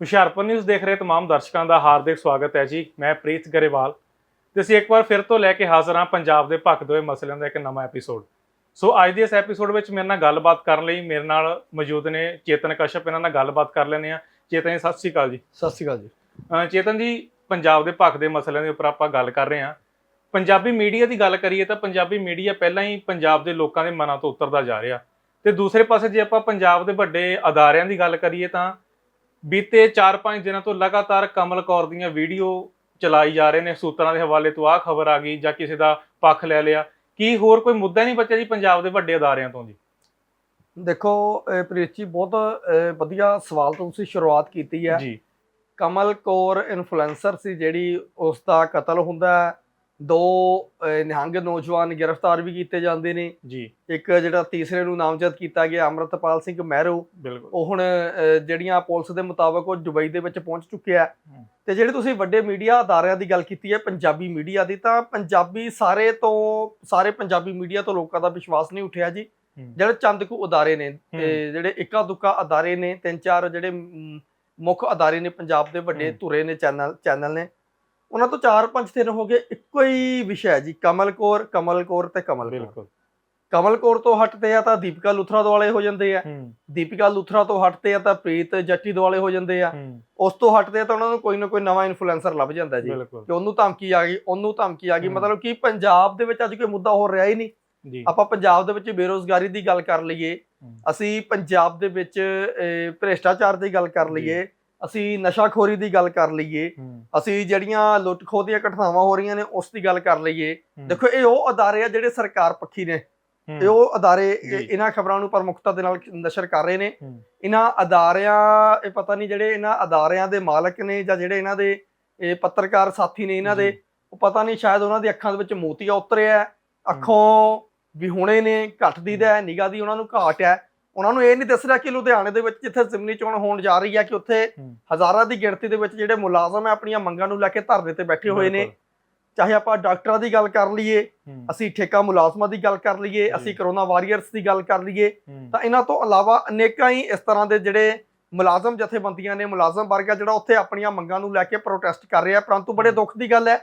Hoshiarpur news ਦੇਖ ਰਹੇ तमाम ਦਰਸ਼ਕਾਂ ਦਾ ਹਾਰਦਿਕ ਸਵਾਗਤ ਹੈ ਜੀ ਮੈਂ ਪ੍ਰੀਤ ਗਰੇਵਾਲ ਤੇ ਅਸੀਂ ਇੱਕ ਵਾਰ ਫਿਰ ਤੋਂ ਲੈ ਕੇ ਹਾਜ਼ਰ ਹਾਂ ਪੰਜਾਬ ਦੇ ਭਖਦੇ ਹੋਏ ਮਸਲਿਆਂ ਦਾ ਇੱਕ ਨਵਾਂ ਐਪੀਸੋਡ ਸੋ ਅੱਜ ਦੇ ਇਸ ਐਪੀਸੋਡ ਵਿੱਚ ਮੇਰੇ ਨਾਲ ਗੱਲਬਾਤ ਕਰਨ ਲਈ ਮੇਰੇ ਨਾਲ ਮੌਜੂਦ ਨੇ ਚੇਤਨ ਕਸ਼ਪ ਇਹਨਾਂ ਨਾਲ ਗੱਲਬਾਤ ਕਰ ਲੈਂਦੇ ਆ ਚੇਤਨ ਜੀ ਸਤਿ ਸ਼੍ਰੀ ਅਕਾਲ ਜੀ ਸਤਿ ਸ਼੍ਰੀ ਅਕਾਲ ਜੀ ਅਹ ਚੇਤਨ ਜੀ ਪੰਜਾਬ ਦੇ ਭਖਦੇ ਮਸਲਿਆਂ ਦੇ ਉੱਪਰ ਆਪਾਂ ਗੱਲ ਕਰ ਰਹੇ ਹਾਂ ਪੰਜਾਬੀ ਮੀਡੀਆ ਦੀ ਗੱਲ ਕਰੀਏ ਤਾਂ ਪੰਜਾਬੀ ਮੀਡੀਆ ਪਹਿਲਾਂ ਹੀ ਪੰਜਾਬ ਦੇ ਲੋਕਾਂ ਦੇ ਮਨਾਂ ਤੋਂ ਉਤਰਦਾ ਜਾ ਰਿਹਾ ਤੇ ਦੂਸਰੇ ਪਾਸੇ ਜੇ ਆਪਾਂ ਪੰਜਾਬ ਦੇ ਵੱਡੇ ਅਦਾਰਿਆਂ ਦੀ ਗੱਲ ਕਰੀਏ ਤਾਂ ਬੀਤੇ 4-5 ਦਿਨਾਂ ਤੋਂ ਲਗਾਤਾਰ ਕਮਲ ਕੌਰ ਦੀਆਂ ਵੀਡੀਓ ਚਲਾਈ ਜਾ ਰਹੇ ਨੇ ਸੂਤਰਾਂ ਦੇ ਹਵਾਲੇ ਤੋਂ ਆਹ ਖਬਰ ਆ ਗਈ ਜਾਂ ਕਿਸੇ ਦਾ ਪੱਖ ਲੈ ਲਿਆ। ਕੀ ਹੋਰ ਕੋਈ ਮੁੱਦਾ ਨਹੀਂ ਬਚਿਆ ਜੀ ਪੰਜਾਬ ਦੇ ਵੱਡੇ ਅਦਾਰਿਆਂ ਤੋਂ ਜੀ? ਦੇਖੋ ਪ੍ਰੀਤ ਜੀ ਬਹੁਤ ਵਧੀਆ ਸਵਾਲ ਤੋਂ ਤੁਸੀਂ ਸ਼ੁਰੂਆਤ ਕੀਤੀ ਹੈ। ਜੀ। ਕਮਲ ਕੌਰ ਇਨਫਲੂਐਂਸਰ ਸੀ ਜਿਹੜੀ ਉਸ ਦਾ ਕਤਲ ਹੁੰਦਾ ਹੈ। ਦੋ ਨਿਹੰਗ ਨੌਜਵਾਨ ਗ੍ਰਿਫਤਾਰ ਵੀ ਕੀਤੇ ਜਾਂਦੇ ਨੇ। ਜੀ। ਇੱਕ ਜਿਹੜਾ ਤੀਸਰੇ ਨੂੰ ਨਾਮਜ਼ਦ ਕੀਤਾ ਗਿਆ ਅਮਰਤਪਾਲ ਸਿੰਘ ਮਹਿਰੂ। ਉਹ ਹੁਣ ਜਿਹੜੀਆਂ ਪੁਲਿਸ ਦੇ ਮੁਤਾਬਕ ਉਹ ਦੁਬਈ ਦੇ ਵਿੱਚ ਪਹੁੰਚ ਚੁੱਕਿਆ। ਤੇ ਜਿਹੜੇ ਤੁਸੀਂ ਵੱਡੇ ਮੀਡੀਆ ਅਦਾਰਿਆਂ ਦੀ ਗੱਲ ਕੀਤੀ ਹੈ ਪੰਜਾਬੀ ਮੀਡੀਆ ਦੀ ਤਾਂ ਪੰਜਾਬੀ ਸਾਰੇ ਤੋਂ ਸਾਰੇ ਪੰਜਾਬੀ ਮੀਡੀਆ ਤੋਂ ਲੋਕਾਂ ਦਾ ਵਿਸ਼ਵਾਸ ਨਹੀਂ ਉੱਠਿਆ ਜੀ। ਜਿਹੜੇ ਚੰਦ ਕੁ ਅਦਾਰੇ ਨੇ ਤੇ ਜਿਹੜੇ ਇੱਕਾ ਦੁੱਕਾ ਅਦਾਰੇ ਨੇ ਤਿੰਨ ਚਾਰ ਜਿਹੜੇ ਮੁੱਖ ਅਦਾਰੇ ਨੇ ਪੰਜਾਬ ਦੇ ਵੱਡੇ। ਧੁਰੇ ਨੇ ਚੈਨਲ ਚੈਨਲ ਨੇ ਉਹਨਾਂ ਤੋਂ 4-5 ਦਿਨ ਹੋ ਗਏ ਇੱਕੋ ਹੀ ਵਿਸ਼ਾ ਹੈ ਜੀ ਕਮਲ ਕੌਰ ਕਮਲ ਕੌਰ ਤੇ ਕਮਲ ਬਿਲਕੁਲ। ਕਮਲ ਕੌਰ ਤੋਂ ਹਟਦੇ ਆ ਤਾਂ ਦੀਪਿਕਾ ਲੁਥਰਾ ਦੁਆਲੇ ਹੋ ਜਾਂਦੇ ਆ। ਦੀਪਿਕਾ ਲੁਥਰਾ ਤੋਂ ਹਟਦੇ ਆ ਤਾਂ ਪ੍ਰੀਤ ਜੱਟੀ ਦੁਆਲੇ ਹੋ ਜਾਂਦੇ ਆ। ਉਸ ਤੋਂ ਹਟਦੇ ਆ ਤਾਂ ਉਹਨਾਂ ਨੂੰ ਕੋਈ ਨਾ ਕੋਈ ਨਵਾਂ ਇਨਫਲੂਐਂਸਰ ਲੱਭ ਜਾਂਦਾ ਜੀ। ਕਿ ਉਹਨੂੰ ਧਮਕੀ ਆ ਗਈ ਉਹਨੂੰ ਧਮਕੀ ਆ ਗਈ। ਮਤਲਬ ਕਿ ਪੰਜਾਬ ਦੇ ਵਿੱਚ ਅੱਜ ਕੋਈ ਮੁੱਦਾ ਹੋ ਰਿਹਾ ਹੀ ਨਹੀਂ। ਆਪਾਂ ਪੰਜਾਬ ਦੇ ਵਿੱਚ ਬੇਰੋਜ਼ਗਾਰੀ ਦੀ ਗੱਲ ਕਰ ਲਈਏ। ਅਸੀਂ ਪੰਜਾਬ ਦੇ ਵਿੱਚ ਭ੍ਰਿਸ਼ਟਾਚਾਰ ਦੀ ਗੱਲ ਕਰ ਲਈਏ। ਅਸੀਂ ਨਸ਼ਾਖੋਰੀ ਦੀ ਗੱਲ ਕਰ ਲਈਏ ਅਸੀਂ ਜਿਹੜੀਆਂ ਲੁੱਟ ਖੋਹ ਦੀਆਂ ਘਟਨਾਵਾਂ ਹੋ ਰਹੀਆਂ ਨੇ ਉਸ ਦੀ ਗੱਲ ਕਰ ਲਈਏ। ਦੇਖੋ ਇਹ ਉਹ ਅਦਾਰੇ ਆ ਜਿਹੜੇ ਸਰਕਾਰ ਪੱਖੀ ਨੇ। ਇਹ ਉਹ ਅਦਾਰੇ। ਇਹਨਾਂ ਖਬਰਾਂ ਨੂੰ ਪ੍ਰਮੁਖਤਾ ਦੇ ਨਾਲ ਨਸ਼ਰ ਕਰ ਰਹੇ ਨੇ। ਇਹਨਾਂ ਅਦਾਰਿਆਂ ਇਹ ਪਤਾ ਨਹੀਂ ਜਿਹੜੇ ਇਹਨਾਂ ਅਦਾਰਿਆਂ ਦੇ ਮਾਲਕ ਨੇ ਜਾਂ ਜਿਹੜੇ ਇਹਨਾਂ ਦੇ ਇਹ ਪੱਤਰਕਾਰ ਸਾਥੀ ਨੇ ਇਹਨਾਂ ਦੇ। ਉਹ ਪਤਾ ਨਹੀਂ ਸ਼ਾਇਦ ਉਹਨਾਂ ਦੀ ਅੱਖਾਂ ਦੇ ਵਿੱਚ ਮੋਤੀਆ ਉਤਰਿਆ ਅੱਖੋਂ ਵਿਹੂਣੇ ਨੇ ਘੱਟ ਦਾ ਨਿਗਾਹ ਦੀ ਉਹਨਾਂ ਨੂੰ ਘਾਟ ਹੈ ਉਹਨਾਂ ਨੂੰ ਇਹ ਨਹੀਂ ਦੱਸ ਰਿਹਾ ਕਿ ਲੁਧਿਆਣੇ ਦੇ ਵਿੱਚ ਜਿੱਥੇ ਜ਼ਿਮਨੀ ਚੋਣ ਹੋਣ ਜਾ ਰਹੀ ਹੈ ਕਿ ਉੱਥੇ। ਹਜ਼ਾਰਾਂ ਦੀ ਗਿਣਤੀ ਦੇ ਵਿੱਚ ਜਿਹੜੇ ਮੁਲਾਜ਼ਮ ਹੈ ਆਪਣੀਆਂ ਮੰਗਾਂ ਨੂੰ ਲੈ ਕੇ ਧਰਨੇ ਤੇ ਬੈਠੇ ਹੋਏ ਨੇ। ਚਾਹੇ ਆਪਾਂ ਡਾਕਟਰਾਂ ਦੀ ਗੱਲ ਕਰ ਲਈਏ ਅਸੀਂ ਠੇਕਾ ਮੁਲਾਜ਼ਮਾਂ ਦੀ ਗੱਲ ਕਰ ਲਈਏ। ਅਸੀਂ ਕਰੋਨਾ ਵਾਰੀਅਰਸ ਦੀ ਗੱਲ ਕਰ ਲਈਏ ਤਾਂ ਇਹਨਾਂ ਤੋਂ ਇਲਾਵਾ ਅਨੇਕਾਂ ਹੀ ਇਸ ਤਰ੍ਹਾਂ ਦੇ ਜਿਹੜੇ ਮੁਲਾਜ਼ਮ ਜਥੇਬੰਦੀਆਂ ਨੇ ਮੁਲਾਜ਼ਮ ਵਰਗ ਜਿਹੜਾ ਉੱਥੇ ਆਪਣੀਆਂ ਮੰਗਾਂ ਨੂੰ ਲੈ ਕੇ ਪ੍ਰੋਟੈਸਟ ਕਰ ਰਿਹਾ ਪਰੰਤੂ ਬੜੇ। ਦੁੱਖ ਦੀ ਗੱਲ ਹੈ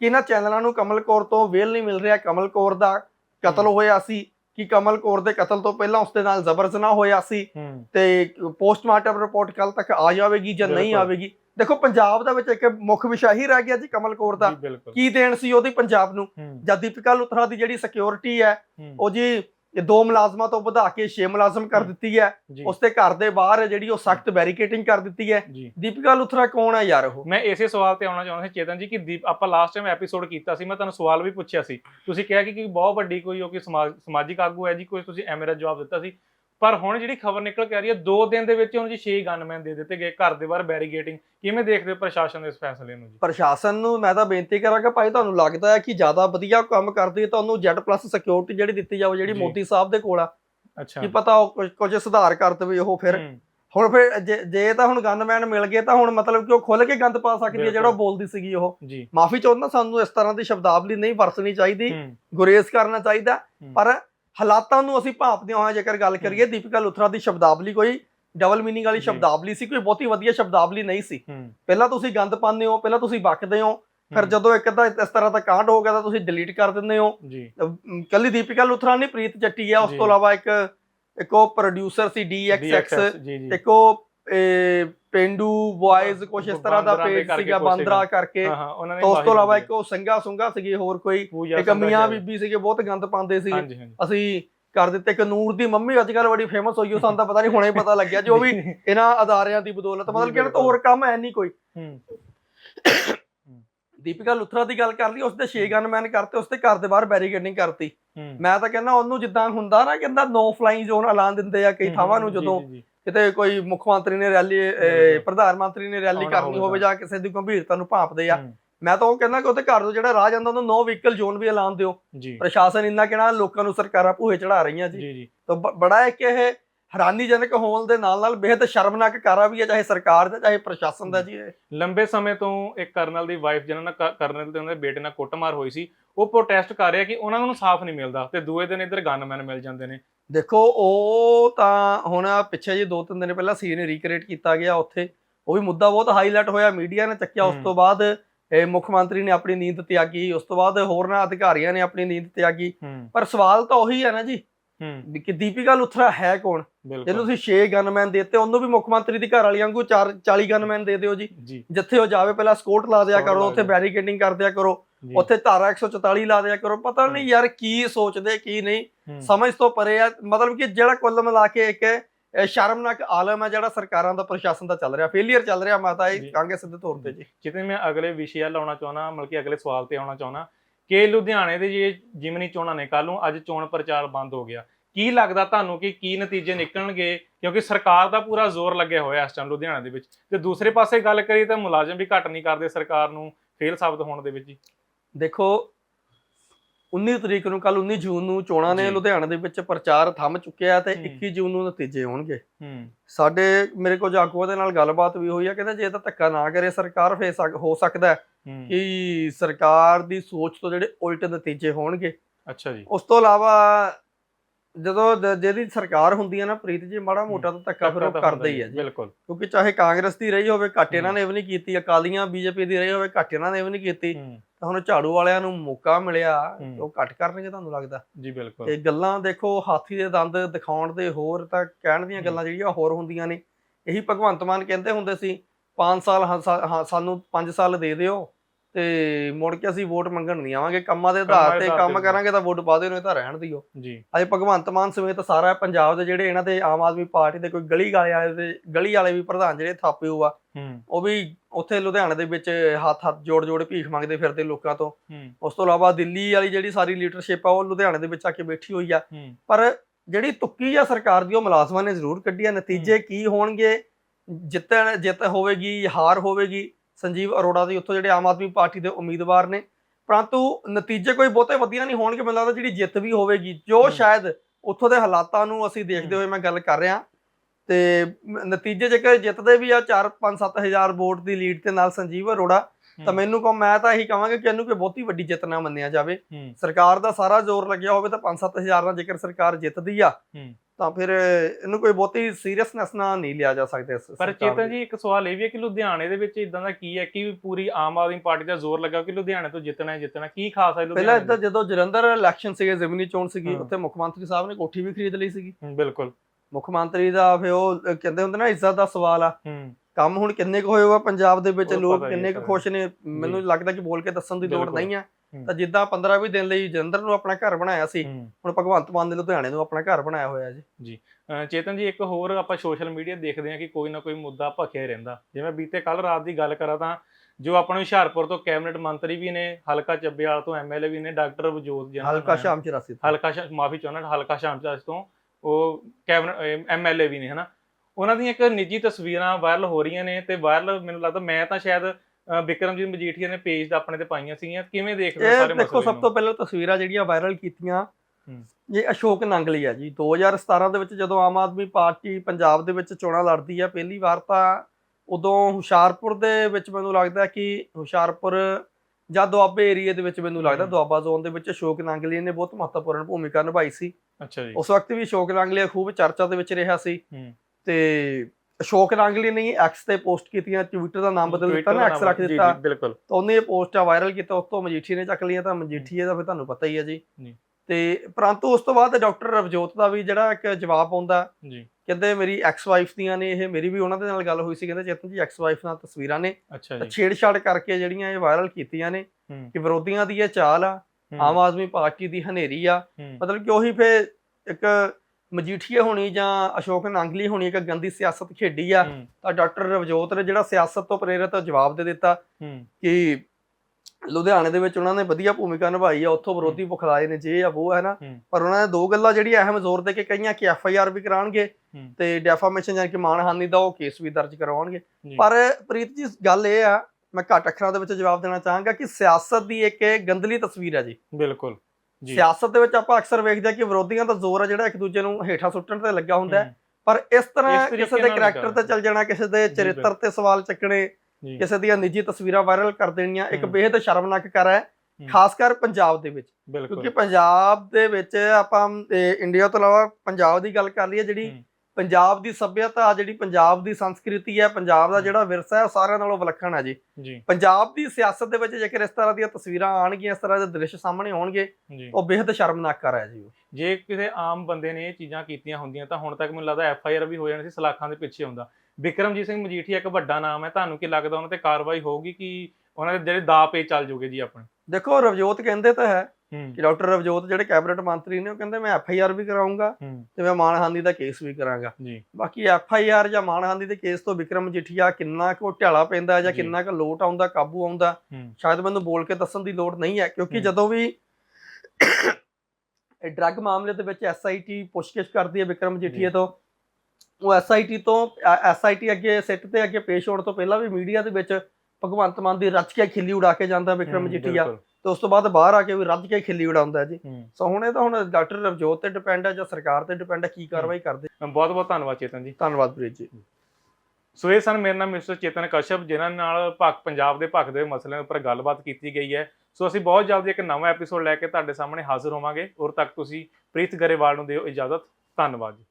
ਕਿ ਇਹਨਾਂ ਚੈਨਲਾਂ ਨੂੰ ਕਮਲ ਕੌਰ ਤੋਂ ਵੇਲ ਨਹੀਂ ਮਿਲ ਰਿਹਾ ਕਮਲ ਕੌਰ ਦਾ ਕਤਲ। ਹੋਇਆ ਸੀ ਕਿ ਕਮਲ ਕੌਰ ਦੇ ਕਤਲ ਤੋਂ ਪਹਿਲਾਂ ਉਸ ਦੇ ਨਾਲ ਜ਼ਬਰ ਜ਼ਨਾ ਹੋਇਆ ਸੀ ਤੇ ਪੋਸਟਮਾਰਟਮ ਰਿਪੋਰਟ ਕੱਲ ਤੱਕ ਆ ਜਾਵੇਗੀ ਜਾਂ ਨਹੀਂ। ਆਵੇਗੀ। ਦੇਖੋ ਪੰਜਾਬ ਦਾ ਵਿੱਚ ਇੱਕ ਮੁੱਖ ਵਿਸ਼ਾ ਹੀ ਰਹਿ ਗਿਆ ਜੀ ਕਮਲ ਕੌਰ ਦਾ। ਕੀ ਦੇਣ ਸੀ ਉਹਦੀ ਪੰਜਾਬ ਨੂੰ? ਜਾਂ ਦੀਪਿਕਾ ਲੁਥਰਾ ਦੀ ਜਿਹੜੀ ਸਿਕਿਉਰਿਟੀ ਹੂੰ। ਉਹ ਜੀ ਇਹ ਦੋ ਮੁਲਾਜ਼ਮਾਂ ਤੋਂ ਵਧਾ ਕੇ 6 ਮੁਲਾਜ਼ਮ ਕਰ। ਦਿੱਤੀ ਹੈ। ਉਸ ਦੇ ਘਰ ਦੇ ਬਾਹਰ ਜਿਹੜੀ ਉਹ ਸਖਤ ਬੈਰੀਕੇਟਿੰਗ ਕਰ ਦਿੱਤੀ ਹੈ। ਦੀਪਿਕਾ ਲੁਥਰਾ ਕੌਣ ਹੈ ਯਾਰ ਉਹ? ਮੈਂ ਇਸੇ ਸਵਾਲ ਤੇ ਆਉਣਾ ਚਾਹੁੰਦਾ ਸੀ ਚੇਤਨ ਜੀ ਕਿ ਦੀਪ ਆਪਾਂ ਲਾਸਟ ਟਾਈਮ ਐਪੀਸੋਡ ਕੀਤਾ ਸੀ ਮੈਂ ਤੁਹਾਨੂੰ ਸਵਾਲ ਵੀ ਪੁੱਛਿਆ ਸੀ। ਤੁਸੀਂ ਕਿਹਾ ਕਿ ਕਿ ਬਹੁਤ ਵੱਡੀ ਕੋਈ ਉਹ ਕਿ ਸਮਾਜ ਸਮਾਜਿਕ ਆਗੂ ਹੈ ਜੀ ਕੋਈ ਤੁਸੀਂ ਐਵੇਂ ਦਾ ਜਵਾਬ ਦਿੱਤਾ ਸੀ। ਪਰ ਹੁਣ ਜਿਹੜੀ ਖਬਰ ਨਿਕਲ ਕੇ ਆ ਰਹੀ ਹੈ 2 ਦਿਨ ਦੇ ਵਿੱਚ ਉਹਨੂੰ ਜੀ 6 ਗਨਮੈਨ ਦੇ ਦਿੱਤੇ ਗਏ ਘਰ ਦੇ ਬਾਹਰ ਬੈਰੀਗੇਟਿੰਗ ਕਿਵੇਂ ਦੇਖਦੇ ਹੋ ਪ੍ਰਸ਼ਾਸਨ ਦੇ ਇਸ ਫੈਸਲੇ ਨੂੰ ਜੀ? ਪ੍ਰਸ਼ਾਸਨ ਨੂੰ ਮੈਂ ਤਾਂ ਬੇਨਤੀ ਕਰਾਂਗਾ ਭਾਈ ਤੁਹਾਨੂੰ ਲੱਗਦਾ ਹੈ ਕਿ ਜ਼ਿਆਦਾ ਵਧੀਆ ਕੰਮ ਕਰਦੀ ਹੈ ਤਾਂ ਉਹਨੂੰ Z+ ਸਿਕਿਉਰਿਟੀ ਜਿਹੜੀ ਦਿੱਤੀ ਜਾਵੇ ਜਿਹੜੀ। ਮੋਦੀ ਸਾਹਿਬ ਦੇ ਕੋਲ ਆ ਅੱਛਾ। ਕੀ ਪਤਾ ਉਹ ਕੁਝ- ਸੁਧਾਰ ਕਰ ਦੇਵੇ ਉਹ ਫਿਰ। ਹੁਣ ਫਿਰ ਜੇ- ਤਾਂ ਹੁਣ ਗਨਮੈਨ ਮਿਲ ਗਏ ਤਾਂ ਹੁਣ ਮਤਲਬ ਕਿ ਉਹ ਖੁੱਲ ਕੇ ਗੰਦ ਪਾ ਸਕਦੀ ਹੈ ਜਿਹੜਾ ਉਹ। ਬੋਲਦੀ ਸੀਗੀ ਉਹ। ਮਾਫੀ ਚਾਹੁੰਦਾ ਸਾਨੂੰ ਇਸ ਤਰ੍ਹਾਂ ਦੀ ਸ਼ਬਦਾਵਲੀ ਨਹੀਂ ਵਰਤਣੀ ਚਾਹੀਦੀ ਗੁਰੇਜ਼ ਕਰਨਾ ਚਾਹੀਦਾ। ਪਰ ਹਾਲਾਤਾਂ ਨੂੰ ਅਸੀਂ ਭਾਪਦੇ ਹਾਂ ਜੇਕਰ ਗੱਲ ਕਰੀਏ ਦੀਪਿਕਾ ਲੁਥਰਾ ਦੀ ਸ਼ਬਦਾਵਲੀ ਕੋਈ ਡਬਲ ਮੀਨਿੰਗ ਵਾਲੀ। ਸ਼ਬਦਾਵਲੀ ਸੀ ਕੋਈ ਬਹੁਤੀ ਵਧੀਆ ਸ਼ਬਦਾਵਲੀ ਨਹੀਂ ਸੀ। ਪਹਿਲਾਂ ਤੁਸੀਂ ਗੰਦ ਪਾਉਂਦੇ ਹੋ ਪਹਿਲਾਂ ਤੁਸੀਂ ਬਕਦੇ ਹੋ ਫਿਰ ਜਦੋਂ ਇੱਕ ਅੱਧਾ ਇਸ ਤਰ੍ਹਾਂ ਦਾ ਕਾਂਡ ਹੋ ਗਿਆ ਤਾਂ ਤੁਸੀਂ ਡਿਲੀਟ ਕਰ ਦਿੰਦੇ ਹੋ। ਕੱਲੀ ਦੀਪਿਕਾ ਲੁਥਰਾ ਨਹੀਂ ਪ੍ਰੀਤ ਜੱਟੀ ਆ ਉਸ। ਤੋਂ ਇਲਾਵਾ ਇੱਕ ਇੱਕ ਉਹ ਪ੍ਰੋਡਿਊਸਰ ਸੀ DXX ਜੀ ਜੀ। ਇੱਕ ਉਹ ਇਹ, ਪੇਂਡੂ ਬॉयਜ਼ ਕੁਛ ਇਸ ਤਰ੍ਹਾਂ ਦਾ ਪੇਜ ਸੀਗਾ ਬਾਂਦਰਾ। ਕਰਕੇ। ਤਾਂ ਉਸ ਤੋਂ ਇਲਾਵਾ ਇੱਕ ਉਹ ਸੰਗਾ ਸੁੰਗਾ ਸੀਗੇ ਹੋਰ ਕੋਈ। ਇੱਕ ਮੀਆਂ। ਬੀਬੀ ਸੀਗੇ ਬਹੁਤ ਗੰਦ ਪਾਉਂਦੇ ਸੀ ਅਸੀਂ ਕਰ ਦਿੱਤੇ ਇੱਕ ਨੂਰ ਦੀ ਮੰਮੀ ਅੱਜ ਕੱਲ ਬੜੀ ਫੇਮਸ ਹੋਈ ਉਹ ਸਾਨੂੰ ਤਾਂ ਪਤਾ ਨਹੀਂ ਹੁਣੇ ਪਤਾ ਲੱਗਿਆ ਜੋ ਵੀ ਇਹਨਾਂ ਅਦਾਰਿਆਂ ਦੀ ਬਦੌਲਤ। ਮਤਲਬ ਕਿ ਇਹਨਾਂ ਤੋਂ ਹੋਰ ਕੰਮ ਹੈ ਨਹੀਂ ਕੋਈ। ਦੀਪਿਕਾ ਲੁਥਰਾ ਦੀ ਗੱਲ ਕਰ ਲਈ ਉਸਦੇ ਛੇ ਗਨਮੈਨ ਕਰਤੇ ਉਸਦੇ ਘਰ ਦੇ ਬਾਹਰ ਬੈਰੀਕੇਡਿੰਗ ਕਰਤੀ। ਮੈਂ ਤਾਂ ਕਹਿੰਦਾ ਉਹਨੂੰ ਜਿੱਦਾਂ ਹੁੰਦਾ ਨਾ ਕਹਿੰਦਾ ਨੋ ਫਲਾਈਂਗ ਜ਼ੋਨ ਐਲਾਨ ਦਿੰਦੇ ਆ ਕਈ ਥਾਵਾਂ ਨੂੰ ਜਦੋਂ। ਕਿਤੇ ਕੋਈ ਮੁੱਖ ਮੰਤਰੀ ਨੇ ਰੈਲੀ। ਪ੍ਰਧਾਨ ਮੰਤਰੀ ਨੇ ਰੈਲੀ ਕਰਨੀ ਹੋਵੇ ਜਾਂ ਕਿਸੇ ਦੀ ਗੰਭੀਰਤਾ ਨੂੰ ਭਾਂਪਦੇ ਆ। ਮੈਂ ਤਾਂ ਉਹ ਕਹਿੰਦਾ ਕਿ ਉਹਦੇ ਘਰ ਤੋਂ ਜਿਹੜਾ ਰਾਹ ਜਾਂਦਾ ਉਹਨੂੰ ਨੋ ਵਹੀਕਲ ਜ਼ੋਨ ਵੀ ਐਲਾਨ ਦਿਓ। ਪ੍ਰਸ਼ਾਸਨ ਇੰਨਾ ਕਹਿਣਾ ਲੋਕਾਂ ਨੂੰ ਸਰਕਾਰਾਂ ਭੂਏ ਚੜਾ ਰਹੀਆਂ ਜੀ। ਤਾਂ ਬੜਾ ਇੱਕ ਇਹ ਹੈਰਾਨੀਜਨਕ ਹੋਣ ਦੇ ਨਾਲ ਨਾਲ ਬੇहद ਸ਼ਰਮਨਾਕ ਕਾਰਾ ਵੀ ਹੈ ਚਾਹੇ ਸਰਕਾਰ ਦਾ ਚਾਹੇ ਪ੍ਰਸ਼ਾਸਨ ਦਾ ਜੀ। ਲੰਬੇ ਸਮੇਂ ਤੋਂ ਇੱਕ ਕਰਨਲ ਦੀ ਵਾਈਫ ਜਿਹਨਾਂ ਨਾਲ ਕ- ਕਰਨਲ ਤੇ ਉਹਨਾਂ ਦੇ ਬੇਟੇ ਨਾਲ ਕੁੱਟਮਾਰ ਹੋਈ ਸੀ ਉਹ ਪ੍ਰੋਟੈਸਟ ਕਰ ਰਿਹਾ ਕਿ ਉਹਨਾਂ ਨੂੰ ਸਾਫ਼ ਨਹੀਂ ਮਿਲਦਾ ਤੇ ਦੂਏ ਦਿਨ ਇੱਧਰ ਗਨਮੈਨ ਮਿਲ ਜਾਂਦੇ ਨੇ। ਦੇਖੋ ਉਹ ਤਾਂ ਹੁਣ ਪਿੱਛੇ ਜੀ ਦੋ ਤਿੰਨ ਦਿਨ ਪਹਿਲਾਂ ਸੀਨ ਰੀਕ੍ਰੀਏਟ ਕੀਤਾ ਗਿਆ ਉੱਥੇ। ਉਹ ਵੀ ਮੁੱਦਾ ਬਹੁਤ ਹਾਈਲਾਈਟ ਹੋਇਆ ਮੀਡੀਆ ਨੇ ਚੱਕਿਆ। ਉਸ। ਤੋਂ ਬਾਅਦ ਇਹ ਮੁੱਖ ਮੰਤਰੀ ਨੇ ਆਪਣੀ ਨੀਂਦ ਤਿਆਗੀ ਉਸ ਤੋਂ ਬਾਅਦ ਹੋਰਨਾਂ ਅਧਿਕਾਰੀਆਂ ਨੇ ਆਪਣੀ ਨੀਂਦ ਤਿਆਗੀ। ਪਰ ਸਵਾਲ ਤਾਂ ਉਹੀ ਹੈ ਨਾ ਜੀ ਕਿ ਦੀਪਿਕਾ ਲੁਥਰਾ ਹੈ ਕੌਣ? ਬਿਲਕੁਲ। ਤੁਸੀਂ 6 ਗਨਮੈਨ ਦਿੱਤੇ ਉਹਨੂੰ ਵੀ ਮੁੱਖ ਮੰਤਰੀ ਦੀ ਘਰ ਵਾਲੀ ਵਾਂਗੂ 4 40 ਗਨਮੈਨ ਦੇ ਦਿਓ ਜੀ। ਜੀ। ਜਿੱਥੇ ਉਹ ਜਾਵੇ ਪਹਿਲਾਂ ਸਕੋਟ ਲਾ ਦਿਆ ਕਰੋ ਉੱਥੇ। ਬੈਰੀਕੇਡਿੰਗ ਕਰ ਦਿਆ ਕਰੋ। ਜੀ ਉੱਥੇ ਧਾਰਾ 144 ਲਾ ਦਿਆ ਕਰੋ ਪਤਾ ਨਹੀਂ ਯਾਰ ਕੀ ਸੋਚਦੇ ਕੀ ਨਹੀਂ। ਸਮਝ ਤੋਂ ਪਰੇ ਆ ਮਤਲਬ ਕਿ ਜਿਹੜਾ ਕੁੱਲ ਮਿਲਾ ਕੇ ਇੱਕ ਸ਼ਰਮਨਾਕ ਆਲਮ ਹੈ ਜਿਹੜਾ ਸਰਕਾਰਾਂ ਦਾ ਪ੍ਰਸ਼ਾਸਨ ਦਾ ਚੱਲ ਰਿਹਾ ਫੇਲਿਅਰ ਚੱਲ ਰਿਹਾ ਮਾਤਾ ਜੀ। ਇਹ ਕਹਾਂਗੇ ਸਿੱਧੇ ਤੌਰ ਤੇ ਜੀ। ਜਿੱਥੇ ਮੈਂ ਅਗਲੇ ਵਿਸ਼ੇ ਲਾਉਣਾ ਚਾਹੁੰਦਾ ਮਤਲਬ ਕਿ ਅਗਲੇ ਸਵਾਲ ਤੇ ਆਉਣਾ ਚਾਹੁੰਦਾ ਕਿ ਲੁਧਿਆਣੇ ਦੇ ਜੇ ਜਿਮਨੀ ਚੋਣਾਂ ਨੇ ਕੱਲ ਨੂੰ ਅੱਜ ਚੋਣ ਪ੍ਰਚਾਰ ਬੰਦ ਹੋ ਗਿਆ। ਕੀ ਲੱਗਦਾ ਤੁਹਾਨੂੰ ਕਿ ਕੀ ਨਤੀਜੇ ਨਿਕਲਣਗੇ? ਕਿਉਂਕਿ ਸਰਕਾਰ ਦਾ ਪੂਰਾ ਜ਼ੋਰ ਲੱਗਿਆ ਹੋਇਆ ਇਸ ਟਾਈਮ ਲੁਧਿਆਣੇ ਦੇ ਵਿੱਚ। ਤੇ ਦੂਸਰੇ ਪਾਸੇ ਗੱਲ ਕਰੀਏ ਤਾਂ ਮੁਲਾਜ਼ਮ ਵੀ ਘੱਟ ਨਹੀਂ ਕਰਦੇ ਸਰਕਾਰ ਨੂੰ ਫੇਲ ਸਾਬਤ ਹੋਣ ਦੇ ਵਿੱਚ ਜੀ। ਦੇਖੋ 19 ਤਰੀਕ ਨੂੰ ਕੱਲ 19 ਜੂਨ ਨੂੰ ਚੋਣਾਂ ਨੇ। ਲੁਧਿਆਣਾ ਦੇ ਵਿੱਚ ਪ੍ਰਚਾਰ ਥੰਮ ਚੁੱਕਿਆ ਤੇ ਹੂੰ। 21 ਜੂਨ ਨੂੰ ਨਤੀਜੇ ਹੋਣਗੇ ਸਾਡੇ ਮੇਰੇ ਕੋਲ ਆਗੂਆਂ ਦੇ ਨਾਲ ਗੱਲਬਾਤ ਵੀ ਹੋਈ ਆ ਕਹਿੰਦੇ ਜੇ ਤਾਂ ਧੱਕਾ ਨਾ ਕਰੇ ਸਰਕਾਰ ਫੇਰ ਹੋ ਸਕਦਾ ਕਿ ਸਰਕਾਰ ਦੀ ਸੋਚ ਤੋਂ ਜਿਹੜੇ ਉਲਟ ਨਤੀਜੇ ਹੋਣਗੇ। ਅੱਛਾ ਜੀ। ਉਸ ਤੋਂ ਇਲਾਵਾ ਜਦੋਂ ਦ- ਜਿਹਦੀ ਸਰਕਾਰ ਹੁੰਦੀ ਹੈ ਨਾ ਪ੍ਰੀਤ ਜੀ ਮਾੜਾ ਮੋਟਾ ਤਾਂ ਧੱਕਾ ਫਿਰ ਉਹ ਕਰਦਾ ਹੀ ਹੈ ਜੀ ਬਿਲਕੁਲ। ਕਿਉਂਕਿ ਚਾਹੇ ਕਾਂਗਰਸ ਦੀ ਰਹੀ ਹੋਵੇ ਘੱਟ ਇਹਨਾਂ। ਨੇ ਵੀ ਨਹੀਂ ਕੀਤੀ ਅਕਾਲੀਆਂ ਬੀਜੇਪੀ ਦੀ ਰਹੀ ਹੋਵੇ ਘੱਟ ਇਹਨਾਂ ਨੇ ਵੀ ਨਹੀਂ ਕੀਤੀ। ਹੂੰ। ਤਾਂ ਹੁਣ ਝਾੜੂ ਵਾਲਿਆਂ ਨੂੰ ਮੌਕਾ ਮਿਲਿਆ ਹੂੰ। ਉਹ ਘੱਟ ਕਰਨਗੇ ਤੁਹਾਨੂੰ ਲੱਗਦਾ? ਜੀ ਬਿਲਕੁਲ। ਤੇ ਗੱਲਾਂ ਦੇਖੋ ਹਾਥੀ ਦੇ ਦੰਦ ਦਿਖਾਉਣ ਦੇ ਹੋਰ ਤਾਂ ਕਹਿਣ ਦੀਆਂ। ਗੱਲਾਂ ਜਿਹੜੀਆਂ ਹੋਰ ਹੁੰਦੀਆਂ ਨੇ। ਇਹੀ ਭਗਵੰਤ ਮਾਨ ਕਹਿੰਦੇ ਹੁੰਦੇ ਸੀ 5 ਸਾਲ ਹਾਂ ਸਾ- ਹਾਂ, ਸਾਨੂੰ 5 ਸਾਲ ਦੇ ਦਿਓ ਤੇ ਮੁੜ ਕੇ ਅਸੀਂ ਵੋਟ ਮੰਗਣ ਨਹੀਂ ਆਵਾਂਗੇ। ਕੰਮਾਂ ਦੇ ਆਧਾਰ ਦੇ ਤੇ ਕੰਮ ਕਰਾਂਗੇ ਤਾਂ ਵੋਟ ਪਾ ਦਿਓ ਨਹੀਂ ਤਾਂ ਰਹਿਣ ਦਿਓ। ਜੀ। ਅੱਜ ਭਗਵੰਤ ਮਾਨ ਸਮੇਤ ਸਾਰਾ ਪੰਜਾਬ ਦੇ ਜਿਹੜੇ ਇਹਨਾਂ ਦੇ ਆਮ ਆਦਮੀ ਪਾਰਟੀ ਦੇ ਕੋਈ ਗਲੀ ਵਾਲੇ ਆਏ ਤੇ ਗਲੀ ਵਾਲੇ ਵੀ ਪ੍ਰਧਾਨ ਜਿਹੜੇ ਥਾਪੇ ਹੋਆ ਹੂੰ। ਉਹ ਵੀ ਉੱਥੇ ਲੁਧਿਆਣੇ ਦੇ ਵਿੱਚ ਹੱਥ ਹੱਥ ਜੋੜ ਜੋੜ ਭੀਖ ਮੰਗਦੇ ਫਿਰਦੇ ਲੋਕਾਂ ਤੋਂ। ਉਸ ਤੋਂ ਇਲਾਵਾ ਦਿੱਲੀ ਵਾਲੀ ਜਿਹੜੀ ਸਾਰੀ ਲੀਡਰਸ਼ਿਪ ਆ ਉਹ ਲੁਧਿਆਣੇ ਦੇ ਵਿੱਚ ਆ ਕੇ ਬੈਠੀ ਹੋਈ ਆ। ਪਰ ਜਿਹੜੀ ਤੁੱਕੀ ਆ ਸਰਕਾਰ ਦੀ ਉਹ ਮੁਲਾਜ਼ਮਾਂ ਨੇ ਜ਼ਰੂਰ ਕੱਢੀ ਆ। ਨਤੀਜੇ ਕੀ ਹੋਣਗੇ? ਜਿੱਤਣ ਜਿੱਤ ਹੋਵੇਗੀ ਹਾਰ ਹੋਵੇਗੀ ਸੰਜੀਵ ਅਰੋੜਾ ਦੀ ਉੱਥੋਂ ਜਿਹੜੇ ਆਮ ਆਦਮੀ ਪਾਰਟੀ ਦੇ ਉਮੀਦਵਾਰ ਨੇ ਪਰੰਤੂ ਨਤੀਜੇ ਕੋਈ ਬਹੁਤੇ ਵਧੀਆ ਨਹੀਂ ਹੋਣਗੇ ਮੈਨੂੰ ਲੱਗਦਾ ਜਿਹੜੀ ਜਿੱਤ ਵੀ ਹੋਵੇਗੀ ਜੋ। ਸ਼ਾਇਦ ਉੱਥੋਂ ਦੇ ਹਾਲਾਤਾਂ ਨੂੰ ਅਸੀਂ ਦੇਖਦੇ। ਹੋਏ ਮੈਂ ਗੱਲ ਕਰ ਰਿਹਾ ਤੇ ਨਤੀਜੇ ਜੇਕਰ ਜਿੱਤਦੇ ਵੀ ਆ 4 5 7000 ਵੋਟ ਦੀ ਲੀਡ ਦੇ ਨਾਲ ਸੰਜੀਵ ਅਰੋੜਾ ਤਾਂ ਮੈਨੂੰ ਕੋ ਮੈਂ ਤਾਂ ਇਹੀ ਕਹਾਂਗਾ ਕਿ ਇਹਨੂੰ ਕੋਈ ਬਹੁਤੀ ਵੱਡੀ ਜਿੱਤ ਨਾ ਮੰਨਿਆ ਜਾਵੇ ਸਰਕਾਰ ਦਾ ਸਾਰਾ ਜ਼ੋਰ ਲੱਗਿਆ ਹੋਵੇ ਤਾਂ 5-7000 ਨਾਲ ਜੇਕਰ ਸਰਕਾਰ ਜਿੱਤਦੀ ਆ। ਤਾਂ ਫਿਰ ਇਹਨੂੰ ਕੋਈ ਬਹੁਤੀ ਸੀਰੀਅਸਨੈਸ ਨਾਲ ਨਹੀਂ ਲਿਆ ਜਾ ਸਕਦਾ ਇਸ ਪਰ ਚੇਤਨ। ਜੀ ਇੱਕ ਸਵਾਲ ਇਹ ਵੀ ਹੈ ਕਿ ਲੁਧਿਆਣੇ ਦੇ ਵਿੱਚ ਇਦਾਂ ਦਾ ਕੀ ਹੈ ਕਿ ਪੂਰੀ ਆਮ ਆਦਮੀ ਪਾਰਟੀ ਦਾ ਜ਼ੋਰ ਲੱਗਾ ਕਿ ਲੁਧਿਆਣੇ ਤੋਂ ਜਿੱਤਣਾ ਹੈ ਜਿੱਤਣਾ ਕੀ ਖਾਸ ਹੈ ਪਹਿਲਾਂ ਲੁਧਿਆਣੇ ਇਦਾਂ ਜਦੋਂ ਜਲੰਧਰ ਇਲੈਕਸ਼ਨ ਸੀਗੇ ਜ਼ਮੀਨੀ ਚੋਣ ਸੀਗੀ। ਉੱਥੇ ਮੁੱਖ ਮੰਤਰੀ ਸਾਹਿਬ ਨੇ ਕੋਠੀ ਵੀ ਖਰੀਦ ਲਈ ਸੀਗੀ ਬਿਲਕੁਲ ਮੁੱਖ ਮੰਤਰੀ ਦਾ ਫਿਰ ਉਹ ਕਹਿੰਦੇ ਹੁੰਦੇ ਨਾ ਇੱਜ਼ਤ ਦਾ ਸਵਾਲ ਆ ਕੰਮ ਹੁਣ ਕਿੰਨੇ ਕੁ ਹੋਏ ਹੋਆ ਪੰਜਾਬ ਦੇ ਵਿੱਚ ਲੋਕ ਕਿੰਨੇ ਕੁ। ਖੁਸ਼ ਨੇ ਮੈਨੂੰ ਲੱਗਦਾ ਕਿ ਬੋਲ ਕੇ ਦੱਸਣ ਦੀ ਲੋੜ। ਨਹੀਂ ਆ। ਤਾਂ ਜਿੱਦਾਂ 15-20 ਦਿਨ ਲਈ ਜਲੰਧਰ ਨੂੰ ਆਪਣਾ ਘਰ ਬਣਾਇਆ ਸੀ ਹੁਣ ਭਗਵੰਤ ਮਾਨ ਨੇ ਲੁਧਿਆਣੇ ਨੂੰ ਆਪਣਾ ਘਰ ਬਣਾਇਆ ਹੋਇਆ ਜੀ। ਅਹ ਚੇਤਨ ਜੀ ਇੱਕ ਹੋਰ ਆਪਾਂ ਸੋਸ਼ਲ ਮੀਡੀਆ ਦੇਖਦੇ ਹਾਂ ਕਿ ਕੋਈ ਨਾ ਕੋਈ ਮੁੱਦਾ ਭਖਿਆ ਹੀ ਰਹਿੰਦਾ। ਜਿਵੇਂ ਬੀਤੇ ਕੱਲ ਰਾਤ ਦੀ ਗੱਲ ਕਰਾਂ ਤਾਂ ਜੋ ਆਪਾਂ ਨੂੰ ਹੁਸ਼ਿਆਰਪੁਰ ਤੋਂ ਕੈਬਨਿਟ ਮੰਤਰੀ ਵੀ ਨੇ ਹਲਕਾ ਚੱਬੇਵਾਲ ਤੋਂ ਐਮਐਲਏ ਵੀ ਨੇ ਡਾਕਟਰ ਵਜੋਤ ਜੀ ਹਲਕਾ ਸ਼ਾਮ 84 ਤੋਂ। ਹਲਕਾ ਮਾਫੀ ਚਾਹੁੰਦਾ ਹਲਕਾ ਸ਼ਾਮਚਾਸ ਤੋਂ ਉਹ ਕੈਬਨਿਟ ਐਮਐਲਏ ਵੀ ਨੇ ਹਨਾ। ਉਹਨਾਂ ਦੀਆਂ ਇੱਕ ਨਿੱਜੀ ਤਸਵੀਰਾਂ ਵਾਇਰਲ ਹੋ ਰਹੀਆਂ ਨੇ ਤੇ ਵਾਇਰਲ ਮੈਨੂੰ ਲੱਗਦਾ ਮੈਂ ਤਾਂ ਸ਼ਾਇਦ ਬਿਕਰਮਜੀਤ ਮਜੀਠੀਆ ਨੇ ਪੇਜ ਦਾ ਆਪਣੇ ਤੇ ਪਾਈਆਂ ਸੀਗੀਆਂ ਕਿਵੇਂ ਦੇਖਦੇ ਹੋ ਸਾਰੇ ਦੇਖੋ ਮਸਲੇ ਸਭ ਤੋਂ ਪਹਿਲਾਂ ਤਸਵੀਰਾਂ ਜਿਹੜੀਆਂ ਵਾਇਰਲ ਕੀਤੀਆਂ। ਇਹ ਅਸ਼ੋਕ ਨੰਗਲੀ ਆ ਜੀ 2017 ਦੇ ਵਿੱਚ ਜਦੋਂ ਆਮ ਆਦਮੀ ਪਾਰਟੀ ਪੰਜਾਬ ਦੇ ਵਿੱਚ ਚੋਣਾਂ ਲੜਦੀ ਆ ਪਹਿਲੀ ਵਾਰ ਤਾਂ ਉਦੋਂ ਹੁਸ਼ਿਆਰਪੁਰ ਦੇ ਵਿੱਚ ਮੈਨੂੰ ਲੱਗਦਾ ਕਿ ਹੁਸ਼ਿਆਰਪੁਰ ਜਾਂ ਦੁਆਬੇ ਏਰੀਆ ਦੇ ਵਿੱਚ ਮੈਨੂੰ ਲੱਗਦਾ। ਦੁਆਬਾ ਜ਼ੋਨ ਦੇ ਵਿੱਚ ਅਸ਼ੋਕ ਨੰਗਲੀ ਨੇ ਬਹੁਤ ਮਹੱਤਵਪੂਰਨ ਭੂਮਿਕਾ ਨਿਭਾਈ ਸੀ ਅੱਛਾ ਜੀ ਉਸ ਵਕਤ ਵੀ ਅਸ਼ੋਕ ਨੰਗਲੀ ਖੂਬ ਚਰਚਾ ਦੇ ਵਿੱਚ ਰਿਹਾ ਸੀ। ਤੇ ਅਸ਼ੋਕ ਨੰਗਲੀ ਨੇ ਐਕਸ ਤੇ ਪੋਸਟ ਕੀਤੀਆਂ ਟਵਿੱਟਰ ਦਾ ਨਾਮ ਬਦਲ ਦਿੱਤਾ ਨਾ ਐਕਸ ਰੱਖ ਦਿੱਤਾ। ਬਿਲਕੁਲ। ਤਾਂ ਉਹਨੇ ਇਹ ਪੋਸਟਾਂ ਵਾਇਰਲ ਕੀਤਾ ਉਸ ਤੋਂ ਮਜੀਠੀ ਨੇ ਚੱਕ ਲਈਆਂ ਤਾਂ ਮਜੀਠੀ ਦਾ ਫਿਰ ਤੁਹਾਨੂੰ ਪਤਾ ਹੀ ਹੈ ਜੀ। ਤੇ ਪਰੰਤੂ ਉਸ ਤੋਂ ਬਾਅਦ ਡਾਕਟਰ ਰਵਜੋਤ ਦਾ ਵੀ ਜਿਹੜਾ ਇੱਕ ਜਵਾਬ ਆਉਂਦਾ ਜੀ। ਕਹਿੰਦੇ ਮੇਰੀ ਐਕਸ ਵਾਈਫ ਦੀਆਂ ਨੇ ਇਹ ਮੇਰੀ ਵੀ ਉਹਨਾਂ ਦੇ ਨਾਲ ਗੱਲ ਹੋਈ ਸੀ ਕਹਿੰਦੇ ਚੇਤਨ ਜੀ ਐਕਸ ਵਾਈਫ ਨਾਲ ਤਸਵੀਰਾਂ ਨੇ। ਛੇੜਛਾੜ ਕਰਕੇ ਜਿਹੜੀਆਂ ਇਹ ਵਾਇਰਲ ਕੀਤੀਆਂ ਨੇ ਕਿ ਵਿਰੋਧੀਆਂ ਦੀ ਇਹ ਚਾਲ ਆ ਆਮ ਆਦਮੀ ਪਾਰਟੀ ਦੀ ਹਨੇਰੀ ਆ। ਮਤਲਬ ਕਿ ਉਹੀ ਫੇ ਇੱਕ ਮਜੀਠੀਆ ਹੋਣੀ ਜਾਂ ਅਸ਼ੋਕ ਨਾਂਗਲੀ ਹੋਣੀ ਇੱਕ ਗੰਦੀ ਸਿਆਸਤ ਖੇਡੀ ਆ ਤਾਂ ਡਾਕਟਰ ਰਵਜੋਤ ਨੇ ਜਿਹੜਾ ਸਿਆਸਤ ਤੋਂ ਪ੍ਰੇਰਿਤ ਜਵਾਬ ਦੇ ਦਿੱਤਾ ਕਿ ਲੁਧਿਆਣੇ ਦੇ ਵਿੱਚ ਉਹਨਾਂ ਨੇ ਵਧੀਆ ਭੂਮਿਕਾ ਨਿਭਾਈ ਆ ਉੱਥੋਂ ਵਿਰੋਧੀ ਬੁਖਲਾਏ ਨੇ ਜੇ ਆ ਉਹ ਹੈ। ਨਾ। ਪਰ ਉਹਨਾਂ ਨੇ ਦੋ ਗੱਲਾਂ ਜਿਹੜੀਆਂ ਅਹਿਮ ਜ਼ੋਰ ਦੇ ਕੇ ਕਹੀਆਂ ਕਿ ਐਫ ਆਈ ਆਰ ਵੀ ਕਰਾਉਣਗੇ। ਤੇ ਡੈਫਾਮੇਸ਼ਨ ਯਾਨੀ ਕਿ ਮਾਨਹਾਨੀ ਦਾ ਉਹ ਕੇਸ ਵੀ ਦਰਜ ਕਰਵਾਉਣਗੇ। ਜੀ। ਪਰ ਪ੍ਰੀਤ ਜੀ ਗੱਲ ਇਹ ਆ ਮੈਂ ਘੱਟ ਅੱਖਰਾਂ ਦੇ ਵਿੱਚ ਜਵਾਬ ਦੇਣਾ ਚਾਹਾਂਗਾ ਕਿ ਸਿਆਸਤ ਦੀ ਇੱਕ ਗੰਦਲੀ ਤਸਵੀਰ ਹੈ ਜੀ। ਬਿਲਕੁਲ। ਜੀ ਸਿਆਸਤ ਦੇ ਵਿੱਚ ਆਪਾਂ ਅਕਸਰ ਵੇਖਦੇ ਆ ਕਿ ਵਿਰੋਧੀਆਂ ਦਾ ਜ਼ੋਰ ਆ ਜਿਹੜਾ ਇੱਕ ਦੂਜੇ ਨੂੰ ਹੇਠਾਂ ਸੁੱਟਣ ਤੇ ਲੱਗਾ ਹੁੰਦਾ ਪਰ ਇਸ ਤਰ੍ਹਾਂ ਕਿਸੇ ਦੇ ਕਰੈਕਟਰ ਤੇ। ਚੱਲ ਜਾਣਾ ਕਿਸੇ ਦੇ ਚਰਿੱਤਰ ਤੇ ਸਵਾਲ ਚੱਕਣੇ ਕਿਸੇ ਦੀਆਂ ਨਿੱਜੀ ਤਸਵੀਰਾਂ ਵਾਇਰਲ ਕਰ ਦੇਣੀਆਂ ਇੱਕ। ਬੇਹੱਦ ਸ਼ਰਮਨਾਕ ਕਰ ਹੈ। ਖਾਸ ਕਰ ਪੰਜਾਬ ਦੇ ਵਿੱਚ ਕਿਉਂਕਿ ਪੰਜਾਬ ਦੇ ਵਿੱਚ ਆਪਾਂ ਇੰਡੀਆ ਤੋਂ ਇਲਾਵਾ ਪੰਜਾਬ ਦੀ ਗੱਲ ਕਰ ਲਈਏ ਜਿਹੜੀ। ਪੰਜਾਬ ਦੀ ਸੱਭਿਅਤਾ ਜਿਹੜੀ ਪੰਜਾਬ ਦੀ ਸੰਸਕ੍ਰਿਤੀ ਹੈ ਪੰਜਾਬ ਦਾ ਜਿਹੜਾ ਵਿਰਸਾ ਹੈ ਉਹ ਸਾਰਿਆਂ ਨਾਲੋਂ ਵਿਲੱਖਣ ਹੈ ਜੀ। ਪੰਜਾਬ ਦੀ ਸਿਆਸਤ ਦੇ ਵਿੱਚ ਜੇਕਰ ਇਸ ਤਰ੍ਹਾਂ ਦੀਆਂ ਤਸਵੀਰਾਂ ਆਣਗੀਆਂ ਇਸ ਤਰ੍ਹਾਂ ਦੇ ਦ੍ਰਿਸ਼ ਸਾਹਮਣੇ ਆਉਣਗੇ ਉਹ ਬੇहद ਸ਼ਰਮਨਾਕ ਕਰ ਹੈ ਜੀ ਜੇ ਕਿਸੇ ਆਮ ਬੰਦੇ ਨੇ ਇਹ ਚੀਜ਼ਾਂ ਕੀਤੀਆਂ ਹੁੰਦੀਆਂ ਤਾਂ ਹੁਣ ਤੱਕ ਮੈਨੂੰ ਲੱਗਦਾ ਐਫ ਆਈ ਆਰ ਵੀ ਹੋ ਜਾਣੀ ਸੀ ਸਲਾਖਾਂ ਦੇ ਪਿੱਛੇ ਹੁੰਦਾ। ਵਿਕਰਮਜੀਤ ਸਿੰਘ ਮਜੀਠੀਆ ਇੱਕ ਵੱਡਾ ਨਾਮ ਹੈ ਤੁਹਾਨੂੰ ਕੀ ਲੱਗਦਾ ਉਹਨਾਂ ਤੇ ਕਾਰਵਾਈ ਹੋਊਗੀ ਕਿ ਉਹਨਾਂ ਦੇ ਜਿਹੜੇ ਦਾਅ ਪੇ ਚੱਲ ਜੂਗੇ ਜੀ ਆਪਣੇ? ਦੇਖੋ ਰਵਜੋਤ ਕਹਿੰਦੇ ਤਾਂ ਹੂੰ ਕਿ ਡਾਕਟਰ ਰਵਜੋਤ ਜਿਹੜੇ ਕੈਬਨਿਟ ਮੰਤਰੀ ਨੇ ਉਹ ਕਹਿੰਦੇ ਮੈਂ ਐਫ ਆਈ ਆਰ ਵੀ ਕਰਾਉਂਗਾ ਤੇ ਮੈਂ ਮਾਨਹਾਨੀ ਦਾ ਕੇਸ ਵੀ ਕਰਾਂਗਾ ਜੀ ਬਾਕੀ ਐਫ ਆਈ ਆਰ ਜਾਂ ਮਾਨਹਾਨੀ ਦੇ ਕੇਸ ਤੋਂ ਵਿਕਰਮ ਜਠੀਆ ਕਿੰਨਾ ਕੁ ਢਾਲਾ ਪੈਂਦਾ ਜਾਂ। ਕਿੰਨਾ ਕੁ ਲੋਟ ਆਉਂਦਾ ਕਾਬੂ ਆਉਂਦਾ ਸ਼ਾਇਦ ਮੈਨੂੰ ਬੋਲ ਕੇ ਦੱਸਣ ਦੀ ਲੋੜ ਨਹੀਂ ਹੈ ਕਿਉਂਕਿ। ਜਦੋਂ ਵੀ ਇਹ ਡਰੱਗ ਮਾਮਲੇ ਦੇ ਵਿੱਚ ਐਸਆਈਟੀ ਪੁੱਛਗਿੱਛ ਕਰਦੀ ਹੈ ਵਿਕਰਮ ਜਠੀਆ। ਤੋਂ ਉਹ ਐਸਆਈਟੀ ਤੋਂ ਐਸਆਈਟੀ ਅੱਗੇ ਸਿੱਟ ਤੇ ਅੱਗੇ ਪੇਸ਼ ਹੋਣ ਤੋਂ ਪਹਿਲਾਂ ਵੀ ਮੀਡੀਆ ਦੇ ਵਿੱਚ ਭਗਵੰਤ ਮਾਨ ਦੀ ਰੱਜ ਕੇ ਖਿੱਲੀ ਉਡਾ ਕੇ ਜਾਂਦਾ ਵਿਕਰਮ ਜਠੀਆ। ਤੇ ਉਸ ਤੋਂ ਬਾਅਦ ਬਾਹਰ ਆ ਕੇ ਵੀ ਰੱਜ ਕੇ ਖਿੱਲੀ ਉਡਾਉਂਦਾ ਜੀ। ਸੋ ਹੁਣ ਇਹ ਤਾਂ ਹੁਣ ਡਾਕਟਰ ਰਵਜੋਤ ਤੇ ਡਿਪੈਂਡ ਹੈ ਜਾਂ ਸਰਕਾਰ ਤੇ ਡਿਪੈਂਡ ਹੈ ਕੀ ਕਾਰਵਾਈ ਕਰਦੇ। ਬਹੁਤ ਬਹੁਤ ਧੰਨਵਾਦ ਚੇਤਨ ਜੀ। ਧੰਨਵਾਦ ਪ੍ਰੀਤ ਜੀ। ਸੋ ਇਹ ਸਨ ਮੇਰੇ ਨਾਲ ਮਿਸਟਰ ਚੇਤਨ ਕਸ਼ਪ ਜਿਨ੍ਹਾਂ ਨਾਲ ਭਖ ਪੰਜਾਬ ਦੇ ਭਖ ਦੇ ਮਸਲਿਆਂ ਉੱਪਰ ਗੱਲਬਾਤ ਕੀਤੀ ਗਈ ਹੈ। ਸੋ ਅਸੀਂ ਬਹੁਤ ਜਲਦੀ ਇੱਕ ਨਵਾਂ ਐਪੀਸੋਡ ਲੈ ਕੇ ਤੁਹਾਡੇ ਸਾਹਮਣੇ ਹਾਜ਼ਰ ਹੋਵਾਂਗੇ। ਉਰ ਤੱਕ ਤੁਸੀਂ ਪ੍ਰੀਤ ਗਰੇਵਾਲ ਨੂੰ ਦਿਓ ਇਜਾਜ਼ਤ। ਧੰਨਵਾਦ ਜੀ।